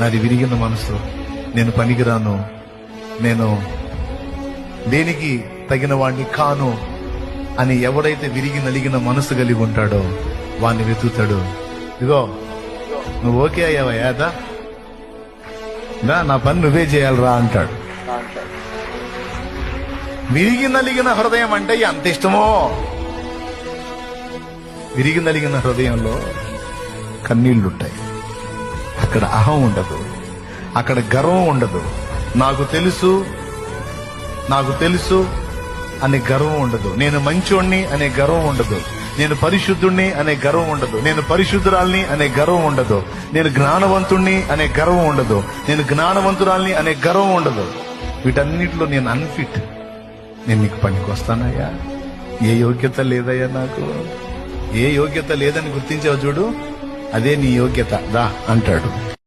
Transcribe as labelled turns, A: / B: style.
A: నాది విరిగిన మనసు. నేను పనికిరాను. నేను దేనికి తగిన వాడిని కాను అని ఎవడైతే విరిగి నలిగిన మనసు కలిగి ఉంటాడో వాణ్ణి వెతుకుతాడు. ఇగో నువ్వు ఓకే అయ్యావా నా నా పని నువ్వే చేయాలరా అంటాడు. విరిగి నలిగిన హృదయం అంటే ఎంత ఇష్టమో? విరిగి నలిగిన హృదయంలో కన్నీళ్ళుంటాయి అక్కడ అహం ఉండదు. అక్కడ గర్వం ఉండదు. నాకు తెలుసు నాకు తెలుసు అనే గర్వం ఉండదు. నేను మంచోణ్ణి అనే గర్వం ఉండదు. నేను పరిశుద్ధుణ్ణి అనే గర్వం ఉండదు. నేను పరిశుద్ధురాల్ని అనే గర్వం ఉండదు. నేను జ్ఞానవంతుణ్ణి అనే గర్వం ఉండదు. నేను జ్ఞానవంతురాల్ని అనే గర్వం ఉండదు. వీటన్నిటిలో నేను అన్ఫిట్ నేను నీకు పనికి వస్తానయ్యా. ఏ యోగ్యత లేదయ్యా నాకు? ఏ యోగ్యత లేదని గుర్తించావు చూడు? అదే నీ యోగ్యత. దా అంటాడు.